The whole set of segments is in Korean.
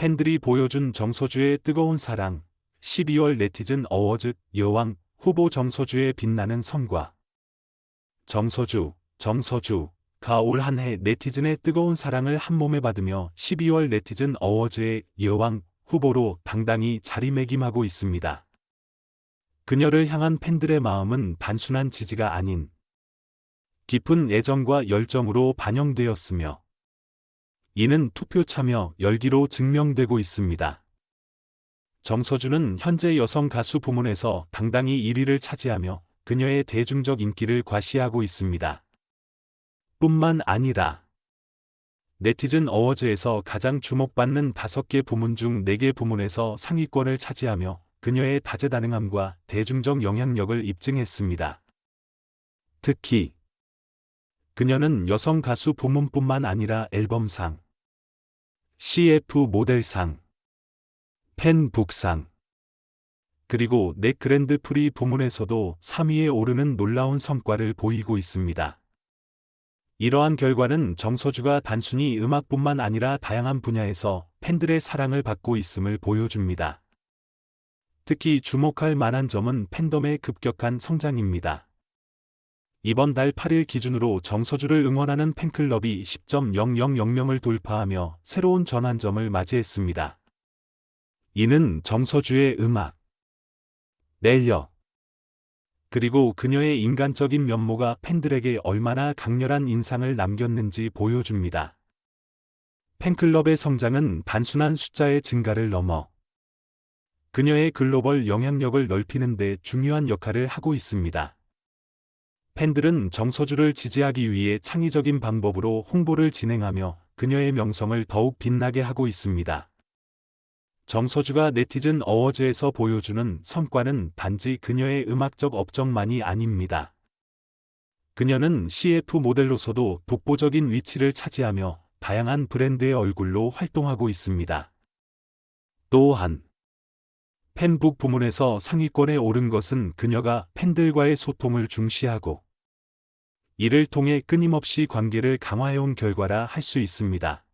팬들이 보여준 정서주의 뜨거운 사랑, 12월 네티즌 어워즈 여왕 후보 정서주의 빛나는 성과. 정서주, 정서주, 가 올 한 해 네티즌의 뜨거운 사랑을 한 몸에 받으며 12월 네티즌 어워즈의 여왕 후보로 당당히 자리매김하고 있습니다. 그녀를 향한 팬들의 마음은 단순한 지지가 아닌 깊은 애정과 열정으로 반영되었으며 이는 투표 참여 열기로 증명되고 있습니다. 정서주는 현재 여성 가수 부문에서 당당히 1위를 차지하며 그녀의 대중적 인기를 과시하고 있습니다. 뿐만 아니라 네티즌 어워즈에서 가장 주목받는 5개 부문 중 4개 부문에서 상위권을 차지하며 그녀의 다재다능함과 대중적 영향력을 입증했습니다. 특히 그녀는 여성 가수 부문뿐만 아니라 앨범상, CF 모델상, 팬북상, 그리고 넷 그랜드 프리 부문에서도 3위에 오르는 놀라운 성과를 보이고 있습니다. 이러한 결과는 정서주가 단순히 음악뿐만 아니라 다양한 분야에서 팬들의 사랑을 받고 있음을 보여줍니다. 특히 주목할 만한 점은 팬덤의 급격한 성장입니다. 이번 달 8일 기준으로 정서주를 응원하는 팬클럽이 10.000명을 돌파하며 새로운 전환점을 맞이했습니다. 이는 정서주의 음악, 내력, 그리고 그녀의 인간적인 면모가 팬들에게 얼마나 강렬한 인상을 남겼는지 보여줍니다. 팬클럽의 성장은 단순한 숫자의 증가를 넘어 그녀의 글로벌 영향력을 넓히는 데 중요한 역할을 하고 있습니다. 팬들은 정서주를 지지하기 위해 창의적인 방법으로 홍보를 진행하며 그녀의 명성을 더욱 빛나게 하고 있습니다. 정서주가 네티즌 어워즈에서 보여주는 성과는 단지 그녀의 음악적 업적만이 아닙니다. 그녀는 CF 모델로서도 독보적인 위치를 차지하며 다양한 브랜드의 얼굴로 활동하고 있습니다. 또한 팬북 부문에서 상위권에 오른 것은 그녀가 팬들과의 소통을 중시하고 이를 통해 끊임없이 관계를 강화해온 결과라 할 수 있습니다.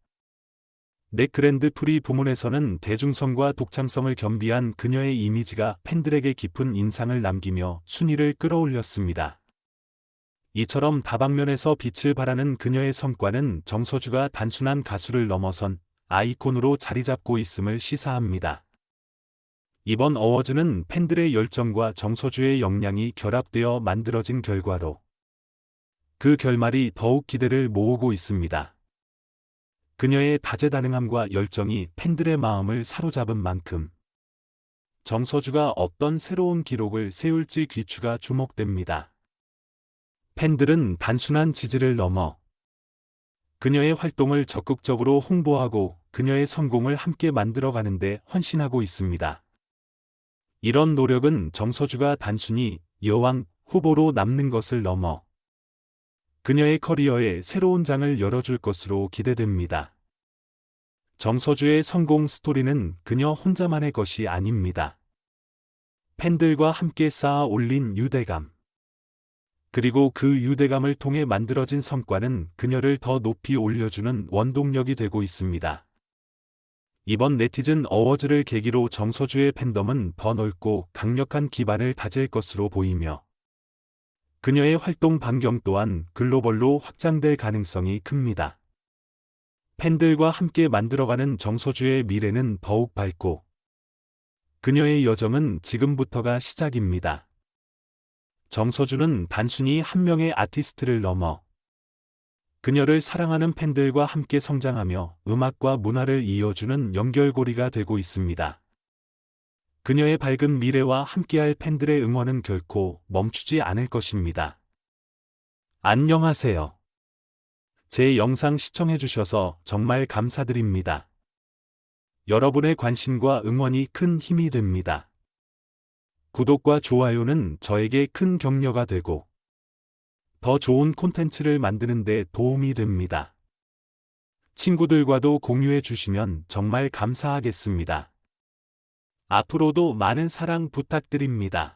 넷 그랜드 프리 부문에서는 대중성과 독창성을 겸비한 그녀의 이미지가 팬들에게 깊은 인상을 남기며 순위를 끌어올렸습니다. 이처럼 다방면에서 빛을 발하는 그녀의 성과는 정서주가 단순한 가수를 넘어선 아이콘으로 자리 잡고 있음을 시사합니다. 이번 어워즈는 팬들의 열정과 정서주의 역량이 결합되어 만들어진 결과로 그 결말이 더욱 기대를 모으고 있습니다. 그녀의 다재다능함과 열정이 팬들의 마음을 사로잡은 만큼 정서주가 어떤 새로운 기록을 세울지 귀추가 주목됩니다. 팬들은 단순한 지지를 넘어 그녀의 활동을 적극적으로 홍보하고 그녀의 성공을 함께 만들어가는데 헌신하고 있습니다. 이런 노력은 정서주가 단순히 여왕 후보로 남는 것을 넘어 그녀의 커리어에 새로운 장을 열어줄 것으로 기대됩니다. 정서주의 성공 스토리는 그녀 혼자만의 것이 아닙니다. 팬들과 함께 쌓아 올린 유대감. 그리고 그 유대감을 통해 만들어진 성과는 그녀를 더 높이 올려주는 원동력이 되고 있습니다. 이번 네티즌 어워즈를 계기로 정서주의 팬덤은 더 넓고 강력한 기반을 다질 것으로 보이며 그녀의 활동 반경 또한 글로벌로 확장될 가능성이 큽니다. 팬들과 함께 만들어가는 정서주의 미래는 더욱 밝고 그녀의 여정은 지금부터가 시작입니다. 정서주는 단순히 한 명의 아티스트를 넘어 그녀를 사랑하는 팬들과 함께 성장하며 음악과 문화를 이어주는 연결고리가 되고 있습니다. 그녀의 밝은 미래와 함께할 팬들의 응원은 결코 멈추지 않을 것입니다. 안녕하세요. 제 영상 시청해주셔서 정말 감사드립니다. 여러분의 관심과 응원이 큰 힘이 됩니다. 구독과 좋아요는 저에게 큰 격려가 되고 더 좋은 콘텐츠를 만드는 데 도움이 됩니다. 친구들과도 공유해 주시면 정말 감사하겠습니다. 앞으로도 많은 사랑 부탁드립니다.